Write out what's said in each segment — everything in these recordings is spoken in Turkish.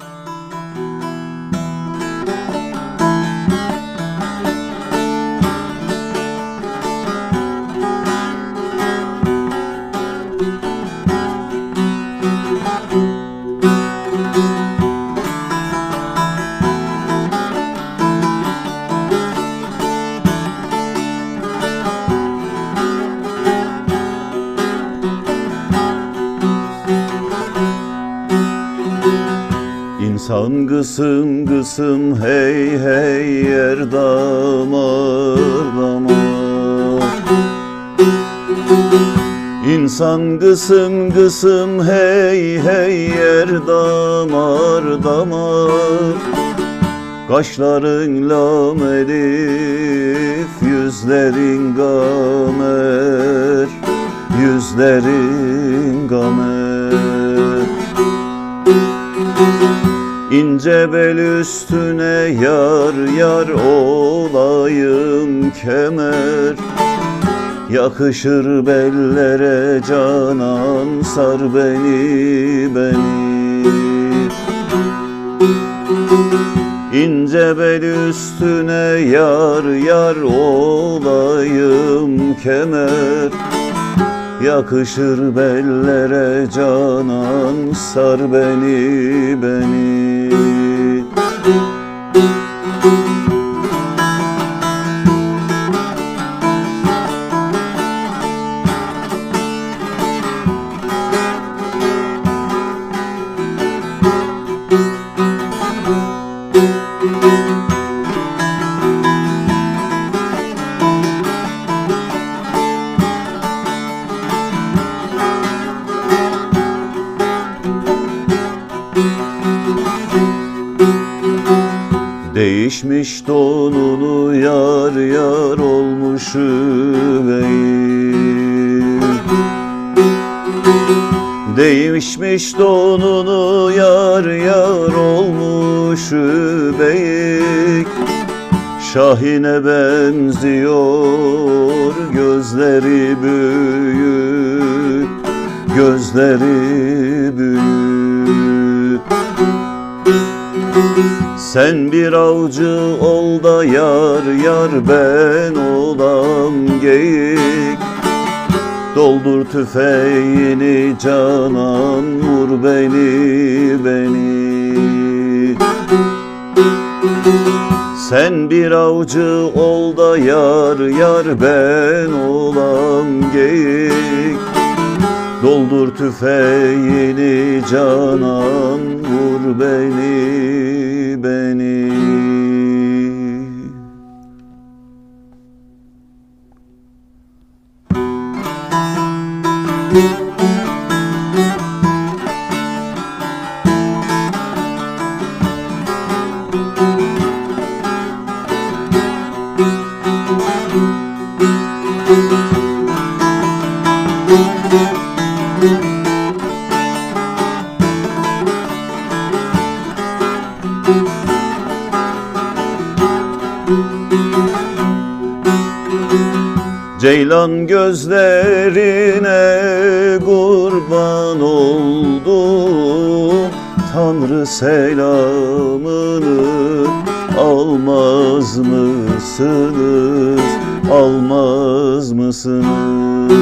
Bye. İnsan kısım kısım hey hey yer damar damar. İnsan kısım kısım hey hey yer damar damar. Kaşların lam elif yüzlerin gamer Yüzlerin gamer İnce bel üstüne yar yar olayım kemer. Yakışır bellere canan sar beni beni. İnce bel üstüne yar yar olayım kemer Yakışır bellere canan sar beni beni Değişmiş donunu yar yar olmuş üveyim Değişmiş donunu yar yar olmuş üveyik Şahine benziyor gözleri büyük Gözleri büyük sen bir avcı ol da yar yar ben olam geyik. Doldur tüfeğini canan vur beni beni. Sen bir avcı ol da yar yar ben olam geyik. Doldur tüfeğini canan vur beni Ceylan gözlerine kurban oldum Tanrı selamını almaz mısınız? Almaz mısınız?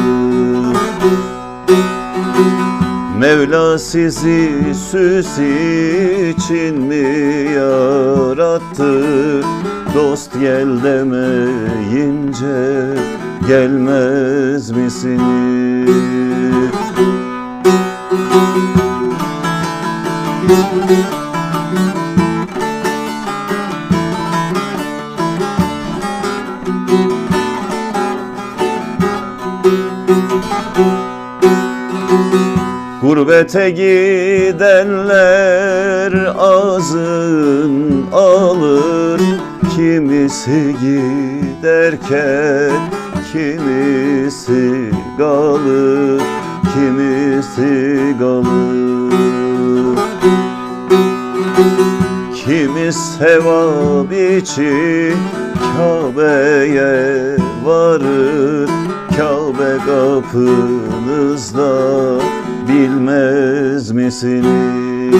Mevla sizi süs için mi yarattı? Dost gel demeyince gelmez misiniz? Gurbete gidenler azın alır Kimisi giderken kimisi kalır Kimisi kalır Kimi sevap için Kabe'ye varır Kabe kapınızda bilmez misiniz?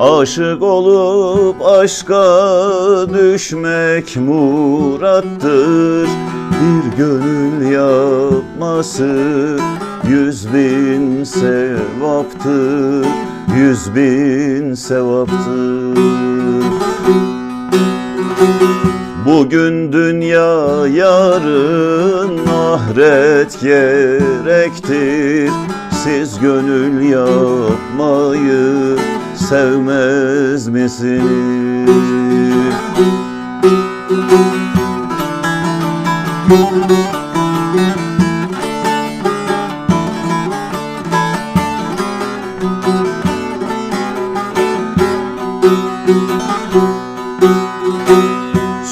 Aşık olup aşka düşmek murattır. Bir gönül yapması yüz bin sevaptır. Yüz bin sevaptır. Bugün dünya yarın ahiret gerektir. Siz gönül yapmayı sevmez misiniz?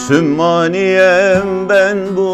Sümmaniyem ben bu